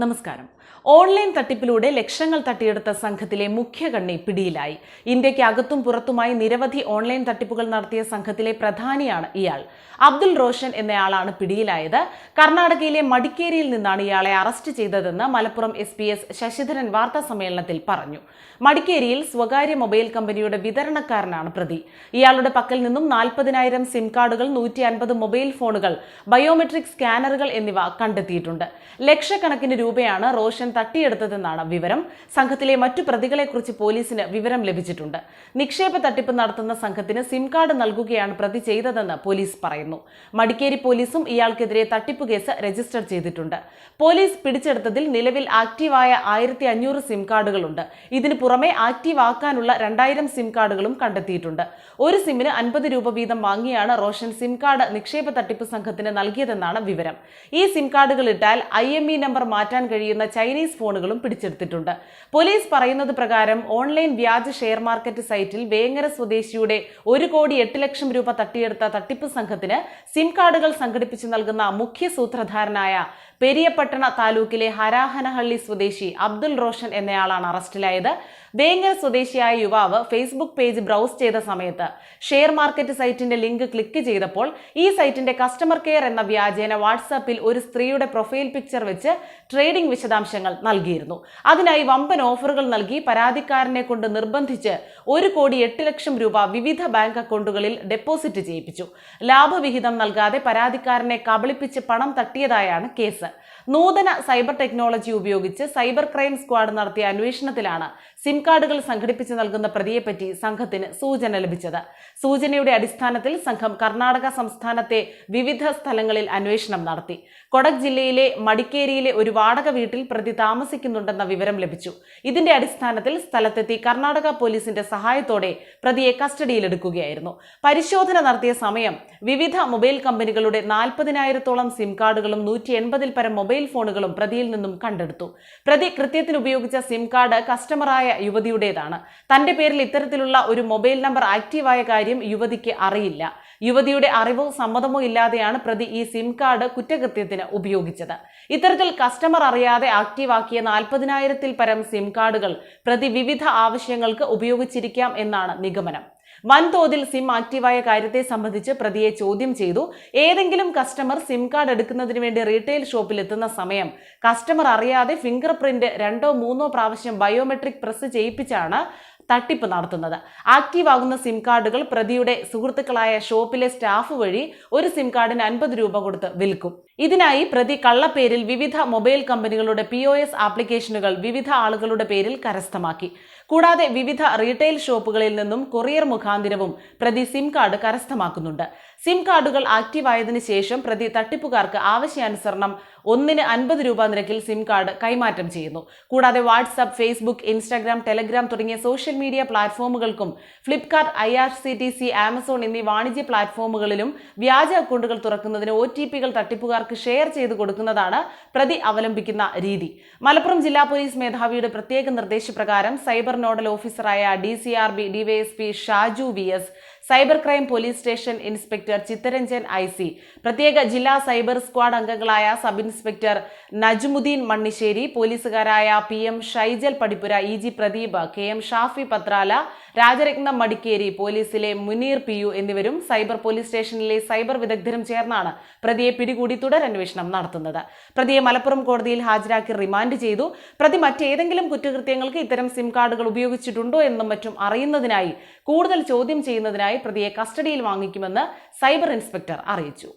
നമസ്കാരം. ഓൺലൈൻ തട്ടിപ്പിലൂടെ ലക്ഷങ്ങൾ തട്ടിയെടുത്ത സംഘത്തിലെ മുഖ്യകണ്ണി പിടിയിലായി. ഇന്ത്യയ്ക്ക് അകത്തും പുറത്തുമായി നിരവധി ഓൺലൈൻ തട്ടിപ്പുകൾ നടത്തിയ സംഘത്തിലെ പ്രധാനിയാണ് ഇയാൾ. അബ്ദുൽ റോഷൻ എന്നയാളാണ് പിടിയിലായത്. കർണാടകയിലെ മടിക്കേരിയിൽ നിന്നാണ് ഇയാളെ അറസ്റ്റ് ചെയ്തതെന്ന് Malappuram S P S Sasidharan വാർത്താസമ്മേളനത്തിൽ പറഞ്ഞു. മടിക്കേരിയിൽ സ്വകാര്യ മൊബൈൽ കമ്പനിയുടെ വിതരണക്കാരനാണ് പ്രതി. ഇയാളുടെ പക്കൽ നിന്നും നാൽപ്പതിനായിരം സിം കാർഡുകൾ നൂറ്റി അൻപത് മൊബൈൽ ഫോണുകൾ ബയോമെട്രിക് സ്കാനറുകൾ എന്നിവ കണ്ടെത്തിയിട്ടുണ്ട്. ലക്ഷക്കണക്കിന് രൂപയാണ് റോഷൻ തട്ടിയെടുത്തതെന്നാണ് വിവരം. സംഘത്തിലെ മറ്റു പ്രതികളെക്കുറിച്ച് പോലീസിന് വിവരം ലഭിച്ചിട്ടുണ്ട്. നിക്ഷേപ തട്ടിപ്പ് നടത്തുന്ന സംഘത്തിന് സിം കാർഡ് നൽകുകയാണ് പ്രതി ചെയ്തതെന്ന് പോലീസ് പറയുന്നു. മടിക്കേരി പോലീസും ഇയാൾക്കെതിരെ തട്ടിപ്പ് കേസ് രജിസ്റ്റർ ചെയ്തിട്ടുണ്ട്. പോലീസ് പിടിച്ചെടുത്തതിൽ നിലവിൽ ആക്റ്റീവായ ആയിരത്തി അഞ്ഞൂറ് സിം കാർഡുകളുണ്ട്. ഇതിനു പുറമെ ആക്റ്റീവ് ആക്കാനുള്ള രണ്ടായിരം സിം കാർഡുകളും കണ്ടെത്തിയിട്ടുണ്ട്. ഒരു സിമ്മിന് അൻപത് രൂപ വീതം വാങ്ങിയാണ് റോഷൻ സിം കാർഡ് നിക്ഷേപ തട്ടിപ്പ് സംഘത്തിന് നൽകിയതെന്നാണ് വിവരം. ഈ സിം കാർഡുകൾ ഇട്ടാൽ ഐ എം ഇ നമ്പർ മാറ്റാൻ കഴിയുന്ന ചൈനീസ് ഫോണുകളും പിടിച്ചെടുത്തിട്ടുണ്ട്. പോലീസ് പറയുന്നത് പ്രകാരം ഓൺലൈൻ വ്യാജ ഷെയർ മാർക്കറ്റ് സൈറ്റിൽ വേങ്ങര സ്വദേശിയുടെ ഒരു കോടി എട്ട് ലക്ഷം രൂപ തട്ടിയെടുത്ത തട്ടിപ്പ് സംഘത്തിന് സിം കാർഡുകൾ സംഘടിപ്പിച്ച് നൽകുന്ന മുഖ്യ സൂത്രധാരനായ പെരിയപട്ടണ താലൂക്കിലെ ഹരാഹനഹള്ളി സ്വദേശി അബ്ദുൾ റോഷൻ എന്നയാളാണ് അറസ്റ്റിലായത്. വേങ്ങര സ്വദേശിയായ യുവാവ് ഫേസ്ബുക്ക് പേജ് ബ്രൗസ് ചെയ്ത സമയത്ത് ഷെയർ മാർക്കറ്റ് സൈറ്റിന്റെ ലിങ്ക് ക്ലിക്ക് ചെയ്തപ്പോൾ ഈ സൈറ്റിന്റെ കസ്റ്റമർ കെയർ എന്ന വ്യാജേന വാട്സാപ്പിൽ ഒരു സ്ത്രീയുടെ പ്രൊഫൈൽ പിക്ചർ വെച്ച് ട്രേഡിംഗ് വിശദാംശങ്ങൾ നൽകിയിരുന്നു. അതിനായി വമ്പൻ ഓഫറുകൾ നൽകി പരാതിക്കാരനെ കൊണ്ട് നിർബന്ധിച്ച് ഒരു കോടി എട്ട് ലക്ഷം രൂപ വിവിധ ബാങ്ക് അക്കൗണ്ടുകളിൽ ഡെപ്പോസിറ്റ് ചെയ്യിപ്പിച്ചു. ലാഭവിഹിതം നൽകാതെ പരാതിക്കാരനെ കബളിപ്പിച്ച് പണം തട്ടിയതായാണ് കേസ്. നൂതന സൈബർ ടെക്നോളജി ഉപയോഗിച്ച് സൈബർ ക്രൈം സ്ക്വാഡ് നടത്തിയ അന്വേഷണത്തിലാണ് സിം കാർഡുകൾ സംഘടിപ്പിച്ച് നൽകുന്ന പ്രതിയെപ്പറ്റി സംഘത്തിന് സൂചന ലഭിച്ചത്. സൂചനയുടെ അടിസ്ഥാനത്തിൽ സംഘം കർണാടക സംസ്ഥാനത്തെ വിവിധ സ്ഥലങ്ങളിൽ അന്വേഷണം നടത്തി. കൊടക് ജില്ലയിലെ മടിക്കേരിയിലെ ഒരു വാടക വീട്ടിൽ പ്രതി താമസിക്കുന്നുണ്ടെന്ന വിവരം ലഭിച്ചു. ഇതിന്റെ അടിസ്ഥാനത്തിൽ സ്ഥലത്തെത്തി കർണാടക പോലീസിന്റെ സഹായത്തോടെ പ്രതിയെ കസ്റ്റഡിയിലെടുക്കുകയായിരുന്നു. പരിശോധന നടത്തിയ സമയം വിവിധ മൊബൈൽ കമ്പനികളുടെ നാൽപ്പതിനായിരത്തോളം സിം കാർഡുകളും നൂറ്റി എൺപതിൽ പരം മൊബൈൽ ഫോണുകളും പ്രതിയിൽ നിന്നും കണ്ടെടുത്തു. പ്രതി കൃത്യത്തിന് ഉപയോഗിച്ച സിം കാർഡ് കസ്റ്റമറായ യുവതിയുടേതാണ്. തന്റെ പേരിൽ ഇത്തരത്തിലുള്ള ഒരു മൊബൈൽ നമ്പർ ആക്റ്റീവായ കാര്യം യുവതിക്ക് അറിയില്ല. യുവതിയുടെ അറിവോ സമ്മതമോ ഇല്ലാതെയാണ് പ്രതി ഈ സിം കാർഡ് കുറ്റകൃത്യത്തിന് ഉപയോഗിച്ചത്. ഇത്തരത്തിൽ കസ്റ്റമർ അറിയാതെ ആക്റ്റീവാക്കിയ നാൽപ്പതിനായിരത്തിൽ പരം സിം കാർഡുകൾ പ്രതി വിവിധ ആവശ്യങ്ങൾക്ക് ഉപയോഗിച്ചിരിക്കാം എന്നാണ് നിഗമനം. വൻതോതിൽ സിം ആക്റ്റീവായ കാര്യത്തെ സംബന്ധിച്ച് പ്രതിയെ ചോദ്യം ചെയ്തു. ഏതെങ്കിലും കസ്റ്റമർ സിം കാർഡ് എടുക്കുന്നതിന് വേണ്ടി റീറ്റെയിൽ ഷോപ്പിൽ എത്തുന്ന സമയം കസ്റ്റമർ അറിയാതെ ഫിംഗർ പ്രിന്റ് രണ്ടോ മൂന്നോ പ്രാവശ്യം ബയോമെട്രിക് പ്രസ് ചെയ്യിപ്പിച്ചാണ് തട്ടിപ്പ് നടത്തുന്നത്. ആക്റ്റീവ് ആകുന്ന സിം കാർഡുകൾ പ്രതിയുടെ സുഹൃത്തുക്കളായ ഷോപ്പിലെ സ്റ്റാഫ് വഴി ഒരു സിം കാർഡിന് അൻപത് രൂപ കൊടുത്ത് വിൽക്കും. ഇതിനായി പ്രതി കള്ളപ്പേരിൽ വിവിധ മൊബൈൽ കമ്പനികളുടെ പി ആപ്ലിക്കേഷനുകൾ വിവിധ ആളുകളുടെ പേരിൽ കരസ്ഥമാക്കി. കൂടാതെ വിവിധ റീറ്റെയിൽ ഷോപ്പുകളിൽ നിന്നും കൊറിയർ മുഖാന്തിരവും പ്രതി സിം കാർഡ് കരസ്ഥമാക്കുന്നുണ്ട്. സിം കാർഡുകൾ ആക്റ്റീവ് ആയതിനു ശേഷം പ്രതി തട്ടിപ്പുകാർക്ക് ആവശ്യാനുസരണം ഒന്നിന് അൻപത് രൂപ നിരക്കിൽ സിം കാർഡ് കൈമാറ്റം ചെയ്യുന്നു. കൂടാതെ വാട്സ്ആപ്പ് ഫേസ്ബുക്ക് ഇൻസ്റ്റാഗ്രാം ടെലഗ്രാം തുടങ്ങിയ social media പ്ലാറ്റ്ഫോമുകൾക്കും Flipkart I R C T C Amazon എന്നീ വാണിജ്യ പ്ലാറ്റ്ഫോമുകളിലും വ്യാജ അക്കൗണ്ടുകൾ തുറക്കുന്നതിന് ഒ ടി പികൾ തട്ടിപ്പുകാർക്ക് ഷെയർ ചെയ്ത് കൊടുക്കുന്നതാണ് പ്രതി അവലംബിക്കുന്ന രീതി. മലപ്പുറം ജില്ലാ പോലീസ് മേധാവിയുടെ പ്രത്യേക നിർദ്ദേശപ്രകാരം സൈബർ നോഡൽ ഓഫീസറായ D C R B DySP Shaju V S cyber crime police station inspector Chittaranjan I C. പ്രത്യേക ജില്ലാ സൈബർ സ്ക്വാഡ് അംഗങ്ങളായ sub inspector Najmuddin Mannissery പോലീസുകാരായ P M Shaijal Padippura E G Pradeep K M Shafi Pathrala Rajaratnam Madikeri പോലീസിലെ Muneer P U എന്നിവരും cyber police സ്റ്റേഷനിലെ cyber വിദഗ്ധരും ചേർന്നാണ് പ്രതിയെ പിടികൂടി തുടരന്വേഷണം നടത്തുന്നത്. പ്രതിയെ മലപ്പുറം കോടതിയിൽ ഹാജരാക്കി റിമാൻഡ് ചെയ്തു. പ്രതി മറ്റേതെങ്കിലും കുറ്റകൃത്യങ്ങൾക്ക് ഇത്തരം സിം കാർഡുകൾ ഉപയോഗിച്ചിട്ടുണ്ടോ എന്നും മറ്റും അറിയുന്നതിനായി കൂടുതൽ ചോദ്യം ചെയ്യുന്നതിനായി പ്രതിയെ കസ്റ്റഡിയിൽ വാങ്ങിക്കുമെന്ന് സൈബർ ഇൻസ്പെക്ടർ അറിയിച്ചു.